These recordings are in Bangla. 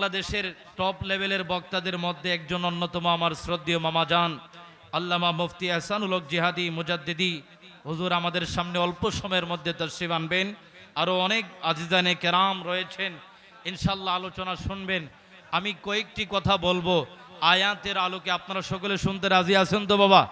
বাংলাদেশের টপ লেভেলের বক্তাদের মধ্যে একজন অন্যতম আমার শ্রদ্ধেয় মামা যান আল্লামা মুফতি আহসানুল হক জিহাদি মুজাদ্দিদি। হুজুর, আমাদের সামনে অল্প সময়ের মধ্যে তশরিফ আনবেন। আরও অনেক আজিজানে কেরাম রয়েছেন। ইনশাল্লাহ আলোচনা শুনবেন। আমি কয়েকটি কথা বলব। আয়াতের আলোকে আপনারা সকলে শুনতে রাজি আছেন তো বাবা?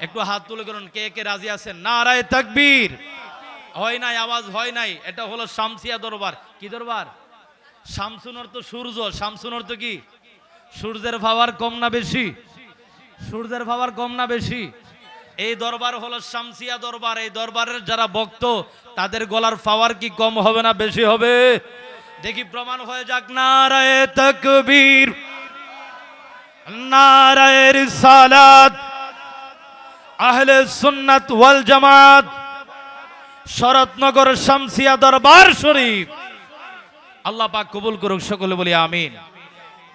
একটু হাত তুলে করুন কে কে রাজি আছেন? না রায় তাকবীর। হয় নাই, আওয়াজ হয় নাই। এটা হলো শামসিয়া দরবার। কি দরবার? শামসুন অর্থ সূর্য শামসুন অর্থ কি? সূর্যের পাওয়ার কম না বেশি? সূর্যের পাওয়ার কম না বেশি? এই দরবার হলো শামসিয়া দরবার, এই দরবারের যারা ভক্ত, তাদের গলার পাওয়ার কি কম হবে না বেশি হবে? দেখি প্রমাণ হয়ে যাক, নারায়ে তাকবীর, নারায়ে রিসালাত, আহলে সুন্নাত ওয়াল জামাত, শরৎনগর শামসিয়া দরবার শরীফ। আল্লাহ পাক কবুল করুক, সকলে বলি আমিন।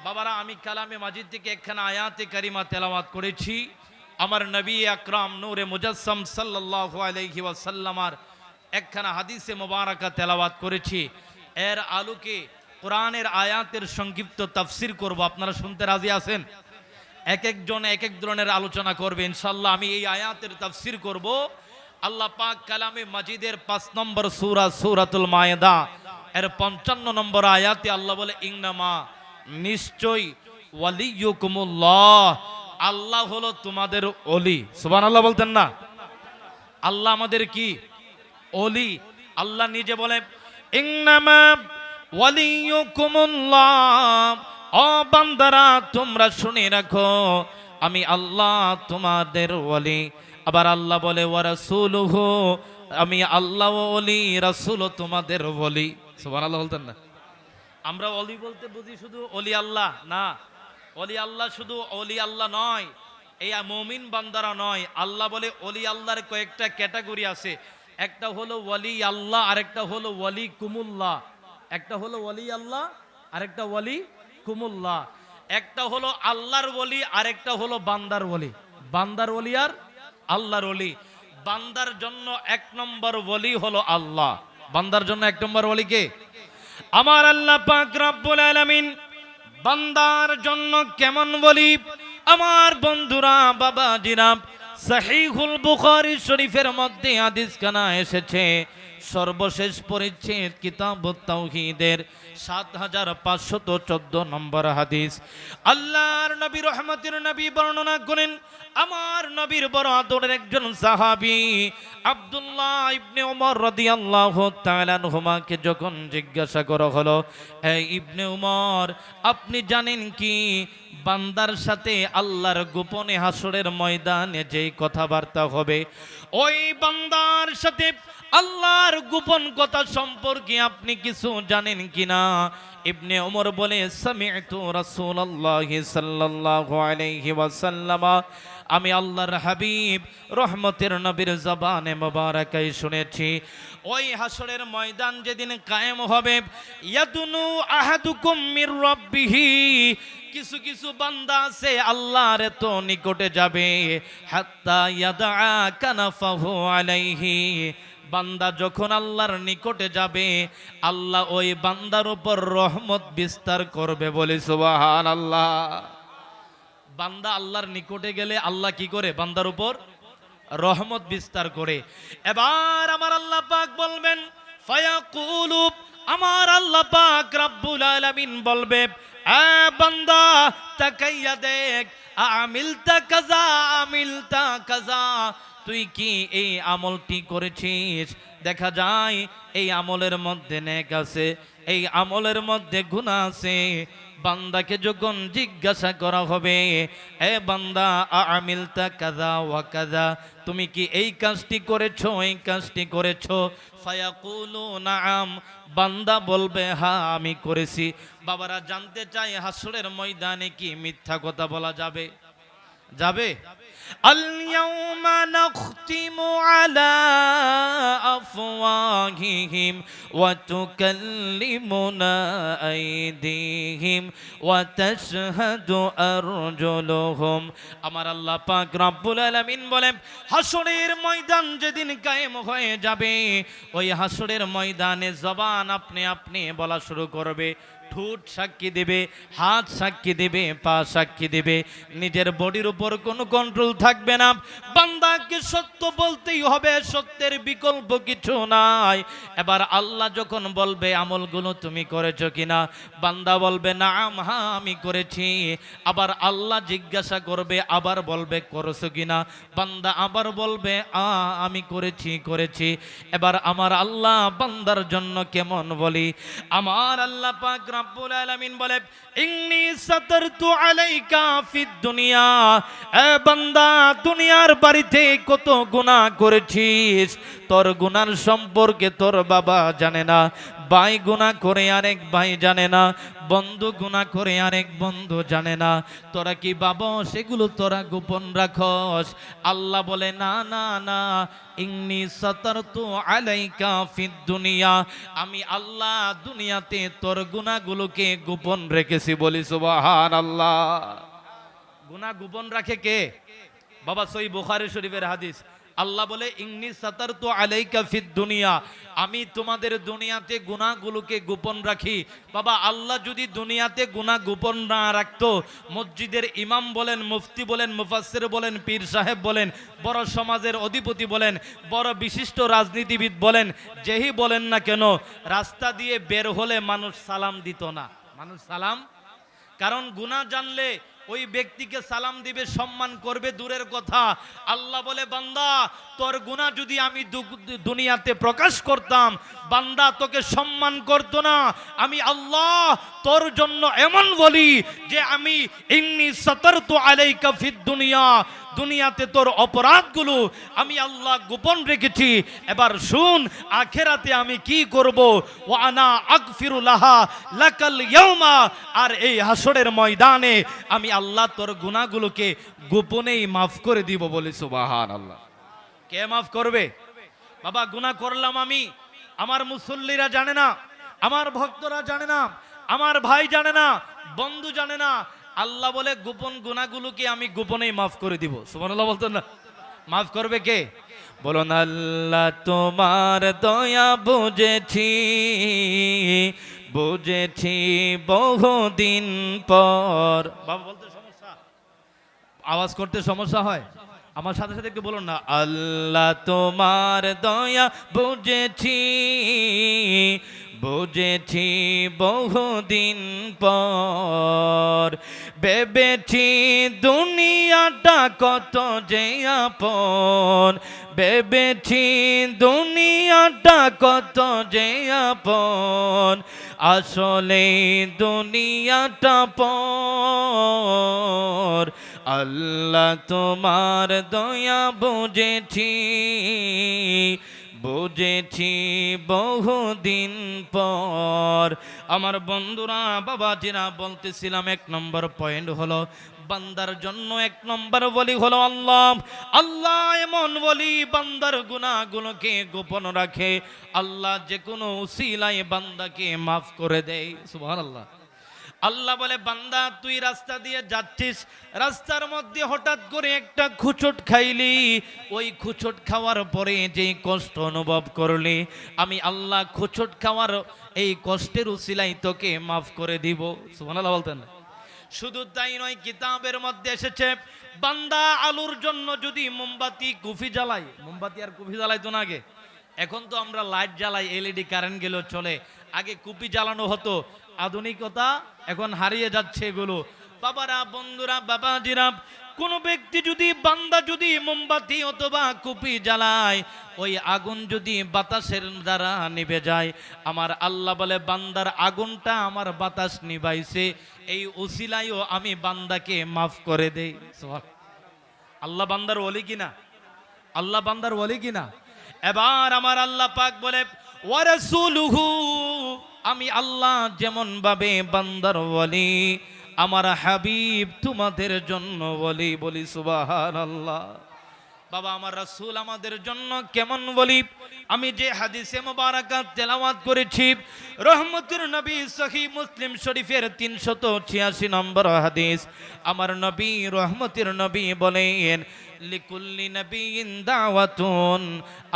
বাবারা, আমি কালামে মাজিদ থেকে একখানা আয়াতে কারিমা তেলাওয়াত করেছি। আমার নবী আকরাম নূরে মুজাসসাম সাল্লাল্লাহু আলাইহি ওয়াসাল্লামার একখানা হাদিসে মোবারকা তেলাওয়াত করেছি। এর আলোকে কোরআনের আয়াতের সংক্ষিপ্ত তাফসির করব। আপনারা শুনতে রাজি আছেন? এক একজন, এক এক ধরনের আলোচনা করবে। ইনশাল্লাহ আমি এই আয়াতের তাফসির করব। আল্লাহ পাক কালামে মাজিদের পাঁচ নম্বর সূরা সূরাতুল মায়েদা এর পঞ্চান্ন নম্বর আয়াতে আল্লাহ বলে ইংনামা নিশ্চয়ই ওয়ালিয়ুকুমুল্লাহ। আল্লাহ হলো তোমাদের অলি সুবান আল্লাহ বলতেন না। আল্লাহ আমাদের কি? অলি আল্লাহ নিজে বলে ও বান্দারা, তোমরা শুনে রাখো, আমি আল্লাহ তোমাদের ওলি। আবার আল্লাহ বলে, ওয়া রাসূলুহু, আমি আল্লাহ ওলি, রাসূলও তোমাদের ওলি। সুবহানাল্লাহ বলতেন না। আমরা অলি বলতে বুঝি শুধু অলি আল্লাহ, না। অলি আল্লাহ শুধু অলি আল্লাহ নয় এই মমিন বান্দারা নয়। আল্লাহ বলে অলি আল্লাহর কয়েকটা ক্যাটাগরি আছে। একটা হলো ওয়ালি আল্লাহ, আরেকটা হলো ওয়ালি কুমুল্লাহ। একটা হলো ওয়ালি আল্লাহ, আরেকটা ওয়ালি কুমুল্লাহ। একটা হলো আল্লাহর ওলি আরেকটা হলো বান্দার ওলি বান্দার ওলি আর আল্লাহর ওলি বান্দার জন্য এক নম্বর ওলি হলো আল্লাহ। বান্দার জন্য এক নম্বর ওলি কে? আমার আল্লাহ পাক রব্বুল আলামিন বান্দার জন্য কেমন বলি আমার বন্ধুরা বাবা জিরাব সহিহুল বুখারী শরীফের মধ্যে হাদিস কানা এসেছে। সর্বশেষ পরিচ্ছেদ কিতাব তাওহীদের সাত হাজার পাঁচশত চোদ্দ নম্বর হাদিস। আল্লাহর নবী, রহমতের নবী বর্ণনা করেন, আমার নবীর বড় আদরের একজন সাহাবী আব্দুল্লাহ ইবনে ওমর রাদিয়াল্লাহু তাআলা আনহুমাকে যখন জিজ্ঞাসা করা হলো, এই ইবনে ওমর আপনি জানেন কি? বান্দার সাথে আল্লাহর গোপনে হাসরের ময়দানে যেই কথাবার্তা হবে, ওই বান্দার সাথে আল্লাহর গোপন কথা সম্পর্কে আপনি কিছু জানেন কিনা? ইবনে ওমর বলে, সামি'তু রাসূলুল্লাহি সাল্লাল্লাহু আলাইহি ওয়াসাল্লামা। আমি আল্লাহর হাবিব, রহমতের নবীর জবানে মোবারকাই শুনেছি, ওই হাসরের ময়দান যেদিন কায়েম হবে, ইয়াদুনু আহাদুকুম মির রাব্বিহি। কিছু কিছু বান্দা আছে আল্লাহর তো নিকটে যাবে, হাত্তা ইয়াদা কানাফাহু আলাইহি। বান্দা যখন আল্লাহর নিকটে যাবে, আল্লাহ ওই বান্দার উপর রহমত বিস্তার করবে বলে সুবাহান আল্লাহ বান্দা আল্লাহর নিকটে গেলে আল্লাহ কি করে? বান্দার উপর রহমত বিস্তার করে। এবার আমার আল্লাহ পাক বলবেন, ফায়াকুলু, আমার আল্লাহ পাক রাব্বুল আলামিন বলবে, এ বান্দা, তাকাইয়া দেখ আমিলতা কাজা আমিলতা কাজা তুই কি এই আমলটি করেছিস? দেখা যায়, এই আমলের মধ্যে নেক আছে, এই আমলের মধ্যে গুণা আছে। বান্দাকে যখন জিজ্ঞাসা করা হবে, এ বান্দা আমিলতা কাজা ওয়া কাজা তুমি কি এই কাজটি করেছ, এই কাজটি করেছ? ফায়াকুলু, নাআম। বান্দা বলবে হ্যাঁ আমি করেছি। বাবারা জানতে চাই হাসরের ময়দানে কি মিথ্যা কথা বলা যাবে? যাবে? اليوم نختم على أفواههم وتكلمنا أيديهم وتشهد أرجلهم আমার আল্লাহ পাক রব্বুল আলামিন বলেন হাসরের ময়দান যেদিন কায়েম হয়ে যাবে ওই হাসরের ময়দানে জবান আপনি আপনি বলা শুরু করবে ঠোঁট সাক্ষী দেবে, হাত সাক্ষী দেবে, পা সাক্ষী দেবে, নিজের বডির উপর কোনো কন্ট্রোল থাকবে না। বান্দাকে সত্য বলতেই হবে, সত্যের বিকল্প কিছু নাই। এবার আল্লাহ যখন বলবে, আমলগুলো তুমি করেছ কিনা? বান্দা বলবে না হ্যাঁ আমি করেছি। আবার আল্লাহ জিজ্ঞাসা করবে, আবার বলবে, করেছ কিনা? বান্দা আবার বলবে, আ, আমি করেছি করেছি। এবার আমার আল্লাহ বান্দার জন্য কেমন বলি? আমার আল্লাহ পাক রব্বুল আলামিন বলে, ইন্নি সাতারতু আলাইকা ফিদ দুনিয়া। এ বান্দা, দুনিয়ার বাড়িতে কত গুনাহ করেছিস? তোর গুনার সম্পর্কে তোর বাবা জানে না, ভাই গুণা করে আরেক ভাই জানে না, বন্ধু গুণা করে আরেক বন্ধু জানে না। তোরা কি বাবা, সেগুলো তোরা গোপন রাখস? আল্লাহ বলে, না না না সাতারতু আলাইকা ফিদ দুনিয়া। আমি আল্লাহ দুনিয়াতে তোর গুণাগুলোকে গোপন রেখেছি বলি সুবাহান আল্লাহ গুণা গোপন রাখে কে? বাবা সই বুখারী শরীফের হাদিস। আল্লাহ বলে ইংনি সাতার তো আলাইকা ফিদ দুনিয়া। আমি তোমাদের দুনিয়াতে গুণাগুলোকে গোপন রাখি। বাবা, আল্লাহ যদি দুনিয়াতে গুণা গোপন না রাখতো, মসজিদের ইমাম বলেন, মুফতি বলেন, মুফাসসির বলেন, পীর সাহেব বলেন, বড় সমাজের অধিপতি বলেন, বড় বিশিষ্ট রাজনীতিবিদ বলেন, যেই বলেন না কেন, রাস্তা দিয়ে বের হলে মানুষ সালাম দিত না। মানুষ সালাম? কারণ গুনাহ জানলে ওই ব্যক্তিকে সালাম দিবে, সম্মান করবে, দূরের কথা। আল্লাহ বলে, বান্দা, তোর গুনাহ যদি আমি দুনিয়াতে প্রকাশ করতাম, বান্দা তোকে সম্মান করতো না। আমি আল্লাহ তোর জন্য এমন বলি যে আমি ইন্নি সাতারতু আলাইকা ফিদ দুনিয়া। দুনিয়াতে তোর অপরাধগুলো আমি আল্লাহ গোপন রেখেছি। এবার শুন, আখেরাতে আমি কি করব? ও আনা আকফিরুল্লাহা লাকাল ইয়াউমা। আর এই হাসরের ময়দানে আমি আল্লাহ তোর গুনাহগুলোকে গোপনেই মাফ করে দিব বলে সুবাহান আল্লাহ কে মাফ করবে? বাবা, গুনাহ করলাম আমি। আমার মুসল্লিরা জানে না, আমার ভক্তরা জানে না, আমার ভাই জানে না, বন্ধু জানে না। আল্লাহ বলে, গোপন গুণাগুলোকে আমি গোপনেই মাফ করে দিব। সুবহানাল্লাহ বলতেন না। মাফ করবে কে? বলুন, আল্লাহ তোমার দয়া বুঝেছি বুঝেছি বহুদিন পর। বাবা আওয়াজ করতে সমস্যা হয়? আমার সাথে সাথে একটু বলুন না। আল্লাহ তোমার দয়া বুঝেছি। বুঝেছি বহুদিন পর। ভেবেছি দুনিয়াটা কত যে আপন। ভেবেছি দুনিয়াটা কত যে আপন। আসলে দুনিয়াটা পর। আল্লাহ তোমার দয়া বুঝেছি। বুঝেছি বহুদিন পর। আমার বন্ধুরা, বাবাজিরা বলতেছিলাম, এক নম্বর পয়েন্ট হলো, বান্দার জন্য এক নম্বর বলি হলো আল্লাহ। আল্লাহ এমন বলি, বান্দার গুণাগুলোকে গোপন রাখে। আল্লাহ যে কোনো উসিলায় বান্দাকে মাফ করে দেয়। সুবহানাল্লাহ। আল্লাহ বলে, বান্দা, তুই রাস্তা দিয়ে যাচ্ছিস, রাস্তার মধ্যে হঠাৎ করে একটা খুচট খাইলি। ওই খুচট খাওয়ার পরে যে কষ্ট অনুভব করলি, আমি আল্লাহ খুচট খাওয়ার এই কষ্টের উসিলাই তোকে মাফ করে দিব। সুবহানাল্লাহ বলতেন। না? শুধু তাই নয়, কিতাবের মধ্যে এসেছে, বান্দা আলুর জন্য যদি মোমবাতি, কুফি জ্বালাই মোমবাতি আর কুফি জ্বালাইতো না আগে। এখন তো আমরা লাইট জ্বালাই, এলইডি কারেন্ট গেলেও চলে। আগে কুপি জ্বালানো হতো আধুনিকতা এখন হারিয়ে যাচ্ছে এগুলো। বাবারা, বন্ধুরা, বাবাজিরা, কোন ব্যক্তি যদি, বান্দা যদি মোমবাতি অথবা কুপি জ্বালায়, ওই আগুন যদি বাতাসের দ্বারা নিভে যায়, আমার আল্লাহ বলে, বান্দার আগুনটা আমার বাতাস নিভাইছে, এই উসিলাইও আমি বান্দাকে মাফ করে দেই। আল্লাহ বান্দার ওলি কিনা? আল্লাহ বান্দার ওলি কিনা? এবার আমার আল্লাহ পাক বলে ওয়ারাসুলুহু আমি আল্লাহ যেমন ভাবে বান্দার বলি আমার হাবিব তোমাদের জন্য বলি বলি সুবাহান আল্লাহ বাবা, আমার রাসূল আমাদের জন্য কেমন বলি আমি যে হাদিসে মোবারকাত তেলাওয়াত করেছি, রহমতুর নবী সহি মুসলিম শরীফের তিনশত ছিয়াশি নম্বর হাদিস, আমার নবী রহমতের নবী বলেন, লিকুল্লি নবীন দাওয়াতুন।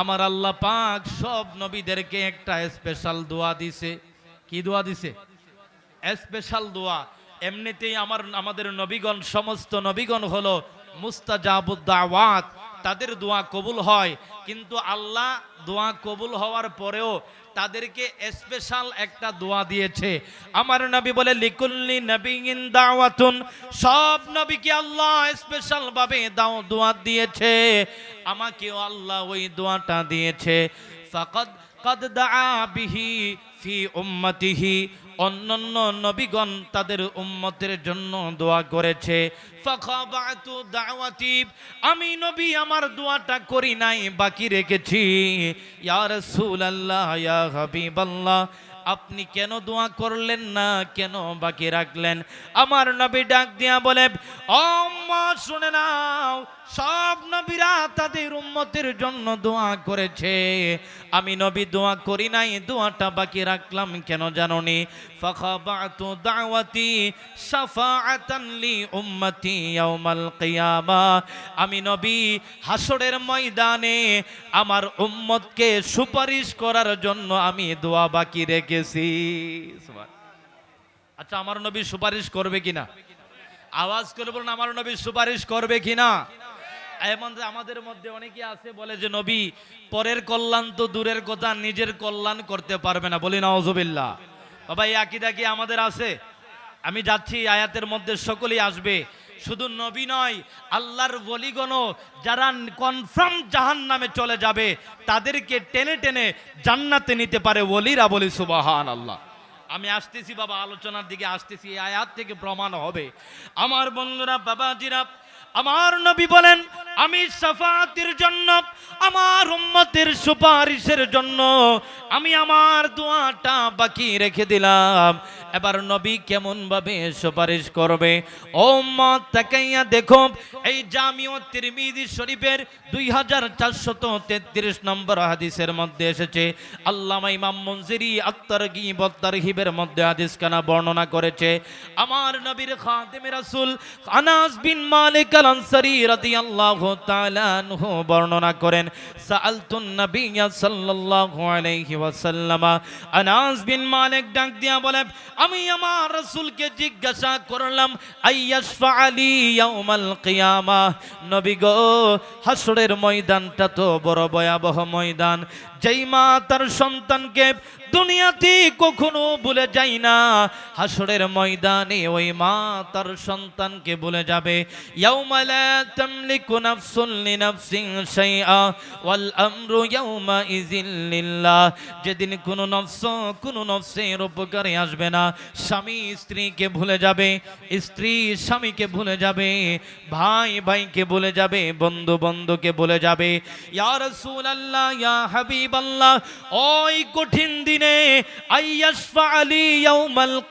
আমার আল্লাহ পাক সব নবীদেরকে একটা স্পেশাল দোয়া দিছে। কি দোয়া দিছে? স্পেশাল দোয়া। এমনিতেই আমার আমাদের নবীগণ সমস্ত নবীগণ হলো মুস্তাজাবুদ্দাওয়াত তাদের দোয়া কবুল হয়। কিন্তু আল্লাহ দোয়া কবুল হওয়ার পরেও তাদেরকে স্পেশাল একটা দোয়া দিয়েছে। আমার নবী বলে, লিকুল্লি নবীন দাওয়াতুন। সব নবীকে আল্লাহ স্পেশাল ভাবে দাও দোয়া দিয়েছে। আমাকেও আল্লাহ ওই দোয়াটা দিয়েছে। ফাকাদ কাদ দাআ বিহি ফি উম্মতিহি। অন্যান্য নবীগণ তাদের উম্মতের জন্য দোয়া করেছে। আমি নবী, আমার দোয়াটা করি নাই, বাকি রেখেছি। ইয়া রাসূলুল্লাহ, ইয়া হাবিবাল্লাহ আপনি কেন দোয়া করলেন না? কেন বাকি রাখলেন? আমার নবী ডাক দিয়া বলে অম্মা শুনে নাও, সব নবীরা তাদের উম্মতের জন্য দোয়া করেছে। আমি নবী দোয়া করি নাই, দোয়াটা বাকি রাখলাম, কেন জাননি? ফাখাবাতু দাওয়াতি শাফাআতান লি উম্মতি ইয়াউমাল কিয়ামা। আমি নবী হাসরের ময়দানে আমার উম্মতকে সুপারিশ করার জন্য আমি দোয়া বাকি রেখেছি সুবহান। আচ্ছা আমার নবী সুপারিশ করবে কিনা? আওয়াজ করে বলুন, আমার নবী সুপারিশ করবে কিনা? এমন আমাদের মধ্যে অনেকে আছে, বলে যে, নবী, পরের কল্যাণ তো দূরের কথা, নিজের কল্যাণ করতে পারবে না। বলি নওজবিল্লা বাবা, এই আকিদা কি আমাদের আছে? আমি যাচ্ছি, আয়াতের মধ্যে সকলেই আসবে। শুধু নবী নয়, আল্লাহর বলিগণও যারা কনফার্ম জাহান নামে চলে যাবে, তাদেরকে টেনে টেনে জান্নাতে নিতে পারে ওলিরা বলি সুবাহান আল্লাহ আমি আসতেছি বাবা, আলোচনার দিকে আসতেছি, এই আয়াত থেকে প্রমাণ হবে। আমার বন্ধুরা বাবা বাবাজিরা, আমার নবী বলেন, আমি সাফাতের জন্য, আমার উম্মতের সুপারিশের জন্য, আমি আমার দোয়াটা বাকি রেখে দিলাম। এবার নবী কেমন ভাবে সুপারিশ করবে? ও উম্মত তাকাইয়া দেখো, এই জামিও তিরমিজি শরীফের দুই হাজার চারশত তেত্রিশ নম্বর হাদিসের মধ্যে এসেছে। আল্লামা ইমাম মনজিরি আত্মার গিবত্তার হিবের মধ্যে হাদিস কানা বর্ণনা করেছে। আমার নবীর খাদেম রাসূল আনাস বিন মালিক আল আনসারী রাদিয়াল্লাহু তাআলা আনহু বর্ণনা করেন, সাআলতুন নবিয়্যা সাল্লাল্লাহু আলাইহি ওয়াসাল্লাম। আনাস বিন মালিক ডাক দিয়া বলে আমি আমার রসুলকে জিজ্ঞাসা করলাম আইয়াশফা কিয়ামা? নবী গো হাসরের ময়দানটা তো বড় ভয়াবহ ময়দান। যেই মা তার সন্তানকে দুনিয়াতে কখনো ভুলে যায় না। হাসরের ময়দানে ওই মা তার সন্তানকে ভুলে যাবে। যেদিন কোনো নফস কোনো নফসের উপকারে আসবে না। স্বামী স্ত্রীকে ভুলে যাবে, স্ত্রী স্বামীকে ভুলে যাবে, ভাই ভাইকে ভুলে যাবে, বন্ধু বন্ধুকে ভুলে যাবে। ইয়া রাসূলুল্লাহ, ইয়া হাবিবাল্লাহ, ওই কঠিন দিনে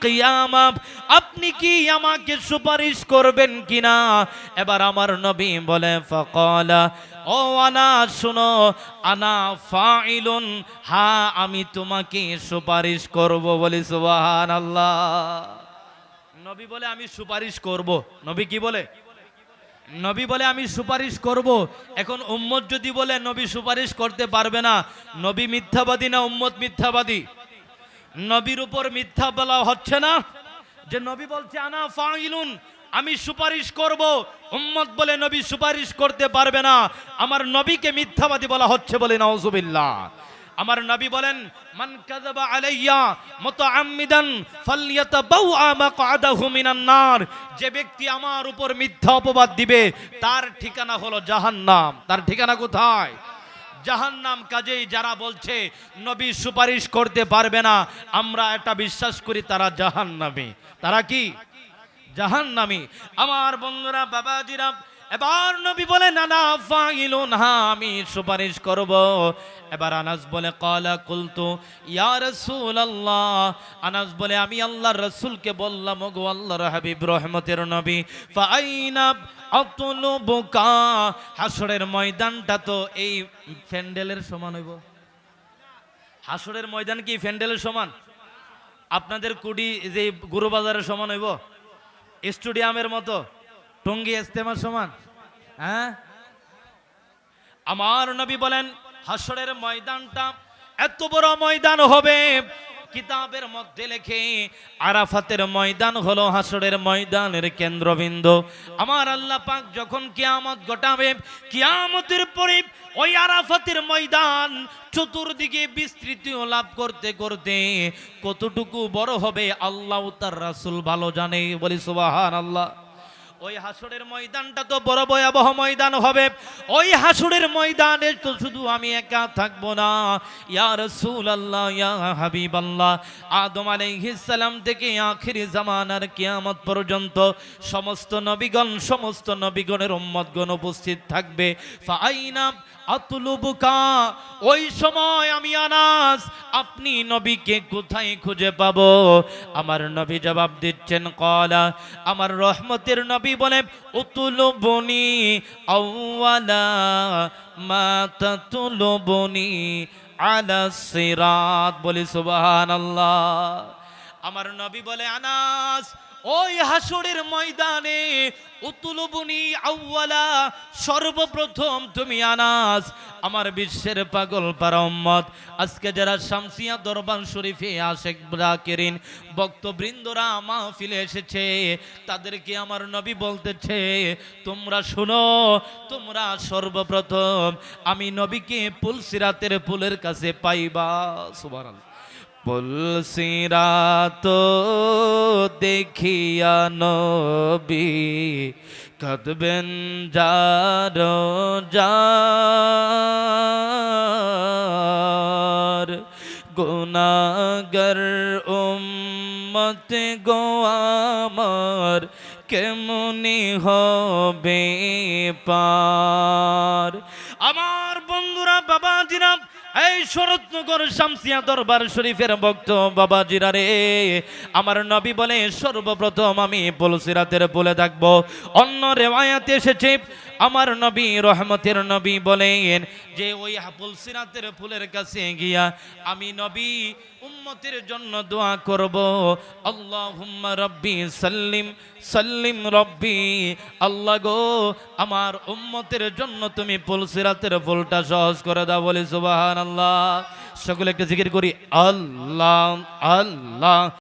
কিয়ামা, আপনি কি আমাকে সুপারিশ করবেন কিনা? এবার আমার নবী বলে, ফাকালা, ও আনা, শুনো, আনা ফাইলুন হ্যাঁ আমি তোমাকে সুপারিশ করব বলি, সুবহানাল্লাহ। নবী বলে, আমি সুপারিশ করব। নবী কি বলে? নবী বলে, আমি সুপারিশ করব। এখন উম্মত যদি বলে, নবী সুপারিশ করতে পারবে না। নবী মিথ্যাবাদী না উম্মত মিথ্যাবাদী? নবীর উপর মিথ্যা বলা হচ্ছে না? যে নবী বলছে, আনা ফাইলুন, আমি সুপারিশ করব। উম্মত বলে, নবী সুপারিশ করতে পারবে না। আমার নবীকে মিথ্যাবাদী বলা হচ্ছে বলে, নাউজুবিল্লাহ। আমার নবী বলেন, মান কাযাবা আলাইয়া মুতাআম্মিদান ফালইয়াতাবাওয়া মাকআদাহু মিনান নার। যে ব্যক্তি আমার উপর মিথ্যা অপবাদ দিবে, তার ঠিকানা হলো জাহান্নাম। তার ঠিকানা কোথায়? জাহান্নাম কাজেই যারা বলছে, নবী সুপারিশ করতে পারবে না। আমরা এটা বিশ্বাস করি, তারা জাহান্নামী। তারা কি? জাহান্নামী। আমার বন্ধুরা, বাবাজিরা এবার নবী বলে নানা ফাইলুন হ্যাঁ আমি সুপারিশ করব। এবার আনাস বলে, কলা কুলতু, ইয়া রাসূলুল্লাহ। আনাস বলে, আমি আল্লাহর রাসূলকে বললাম গো আল্লাহর হাবিব, রহমতের নবী। ফাইনা আতলুবুকা, হাসরের ময়দানটা তো এই ফ্যান্ডেলের সমান হইব। হাসরের ময়দান কি ফ্যান্ডেলের সমান? আপনাদের কুডি, যে গুরু বাজারের সমান হইব? স্টেডিয়ামের মতো? টঙ্গি ইস্তেমার সমান? হ্যাঁ? আমার নবী বলেন হাসরের ময়দানটা এত বড় ময়দান হবে। কিতাবের মধ্যে লেখে, আরাফাতের ময়দান হলো হাসরের ময়দানের কেন্দ্রবিন্দু। আমার আল্লাহ পাক যখন কিয়ামত ঘটাবে, কিয়ামতের পরে ওই আরাফাতের ময়দান চতুর্দিকে বিস্তৃতি লাভ করতে করতে কতটুকু বড় হবে, আল্লাহ তার রাসূল ভালো জানে বলি সুবাহান আল্লাহ ওই হাসুরের ময়দানটা তো বড় ভয়াবহ ময়দান হবে। ওই হাসুরের ময়দানে তো শুধু আমি একা থাকব না। ইয়া রসুল আল্লাহ ইয়া হাবিব আল্লাহ আদম সালাম থেকে আখিরি জামানার কিয়ামত পর্যন্ত সমস্ত নবীগণ, সমস্ত নবীগণের উম্মতগণ উপস্থিত থাকবে। ফাইনা আতুলুবুকা, ওই সময় আমি আনাস, আপনি নবীকে কোথায় খুঁজে পাবো? আমার নবী জবাব দিচ্ছেন, কলা, আমার রহমতের নবী বলে, উতুলুবনি আউয়ালা মা তাতুলুবনি আলা সিরাত। বলি, সুবহানাল্লাহ। আমার নবী বলে, আনাস ওই হাসুরের ময়দানে, উতুলবনি আউয়ালা সর্বপ্রথম তুমি আনাস আমার বিশ্বের পাগল পারা উম্মত। আজকে যারা শামসিয়া দরবার শরীফে আশেক জাকিরিন, ভক্তবৃন্দরা মাহফিলে এসেছে, তাদেরকে আমার নবী বলতেছে, তোমরা শুনো, তোমরা সর্বপ্রথম, আমি নবীকে পুলসিরাতের পুলের কাছে পাইবা। সুবহানাল্লাহ। পুলসিরাত দেখিয়া নবী কদবেন যার যার। গুনাগর উম্মত গো আমার, কেমনি হবে পার? আমার বন্ধুরা বাবা জিরাম এই শরৎনগর শামসিয়া দরবার শরীফের ভক্ত বাবা জিরা রে, আমার নবী বলে, সর্বপ্রথম আমি পুলসিরাতের বলে থাকব। অন্য রেওয়ায়াতে এসেছে আমার নবী রহমতের নবী বলেন যে ওই পুলসিরাতের ফুলের কাছে গিয়া আমি নবী উম্মতের জন্য দোয়া করব। আল্লাহুম্মা রব্বি সাল্লিম সাল্লিম রব্বি। আল্লাহ গো, আমার উম্মতের জন্য তুমি পুলসিরাতের ফুলটা সহজ করে দাও বলি সুবহানাল্লাহ। সকলে একটা জিকির করি, আল্লাহ আল্লাহ।